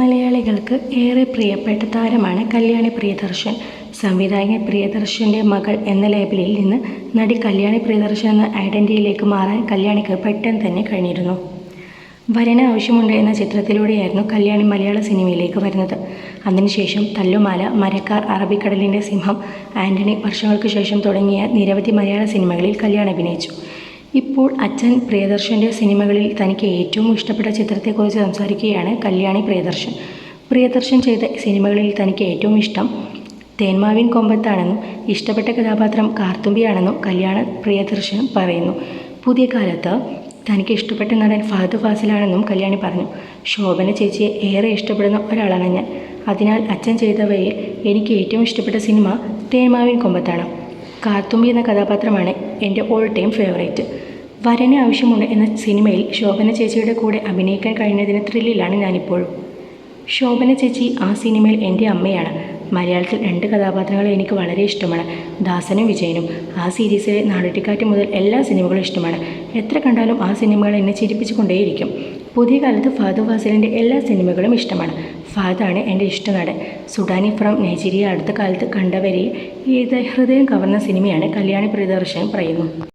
മലയാളികൾക്ക് ഏറെ പ്രിയപ്പെട്ട താരമാണ് കല്യാണി പ്രിയദർശൻ. സംവിധായകൻ പ്രിയദർശന്റെ മകൾ എന്ന ലേബലിൽ നിന്ന് നടി കല്യാണി പ്രിയദർശൻ എന്ന ഐഡന്റിറ്റിയിലേക്ക് മാറാൻ കല്യാണിക്ക് പെട്ടെന്ന് തന്നെ കഴിഞ്ഞിരുന്നു. വരന് ആവശ്യമുണ്ട് എന്ന ചിത്രത്തിലൂടെയായിരുന്നു കല്യാണി മലയാള സിനിമയിലേക്ക് വരുന്നത്. അതിനുശേഷം തല്ലുമാല മരക്കാർ അറബിക്കടലിന്റെ സിംഹം ആന്റണി വർഷങ്ങൾക്ക് ശേഷം തുടങ്ങിയ നിരവധി മലയാള സിനിമകളിൽ കല്യാണി അഭിനയിച്ചു. ഇപ്പോൾ അച്ഛൻ പ്രിയദർശന്റെ സിനിമകളിൽ തനിക്ക് ഏറ്റവും ഇഷ്ടപ്പെട്ട ചിത്രത്തെക്കുറിച്ച് സംസാരിക്കുകയാണ് കല്യാണി പ്രിയദർശൻ. പ്രിയദർശൻ ചെയ്ത സിനിമകളിൽ തനിക്ക് ഏറ്റവും ഇഷ്ടം തേന്മാവിൻ കൊമ്പത്താണെന്നും ഇഷ്ടപ്പെട്ട കഥാപാത്രം കാർത്തുമ്പിയാണെന്നും കല്യാണ പ്രിയദർശൻ പറയുന്നു. പുതിയ കാലത്ത് തനിക്ക് ഇഷ്ടപ്പെട്ട നടൻ ഫഹദ് ഫാസിലാണെന്നും കല്യാണി പറഞ്ഞു. ശോഭന ചേച്ചിയെ ഏറെ ഇഷ്ടപ്പെടുന്ന ഒരാളാണ് ഞാൻ. അതിനാൽ അച്ഛൻ ചെയ്തവയിൽ എനിക്ക് ഏറ്റവും ഇഷ്ടപ്പെട്ട സിനിമ തേന്മാവിൻ കൊമ്പത്താണ്. കാർത്തുമ്പി എന്ന കഥാപാത്രമാണ് എന്റെ ഓൾ ടൈം ഫേവറേറ്റ് വരന് ആവശ്യമുണ്ട് എന്ന സിനിമയിൽ ശോഭന ചേച്ചിയുടെ കൂടെ അഭിനയിക്കാൻ കഴിഞ്ഞതിന് ത്രില്ലിലാണ് ഞാനിപ്പോഴും. ശോഭന ചേച്ചി ആ സിനിമയിൽ എന്റെ അമ്മയാണ്. മലയാളത്തിൽ രണ്ട് കഥാപാത്രങ്ങളെ എനിക്ക് വളരെ ഇഷ്ടമാണ്. ദാസനും വിജയനും. ആ സീരീസിലെ നാടോട്ടിക്കാറ്റ് മുതൽ എല്ലാ സിനിമകളും ഇഷ്ടമാണ്. എത്ര കണ്ടാലും ആ സിനിമകൾ എന്നെ ചിരിപ്പിച്ചുകൊണ്ടേയിരിക്കും. പുതിയ കാലത്ത് ഫാദു ഫാസിലിന്റെ എല്ലാ സിനിമകളും ഇഷ്ടമാണ്. ഫാദാണ് എന്റെ ഇഷ്ടനടൻ സുഡാനി ഫ്രം നൈജീരിയ അടുത്ത കാലത്ത് കണ്ടവരെ ഹൃദയം കവർന്ന സിനിമയാണ് കല്യാണി പ്രിയദർശൻ പറയുന്നു.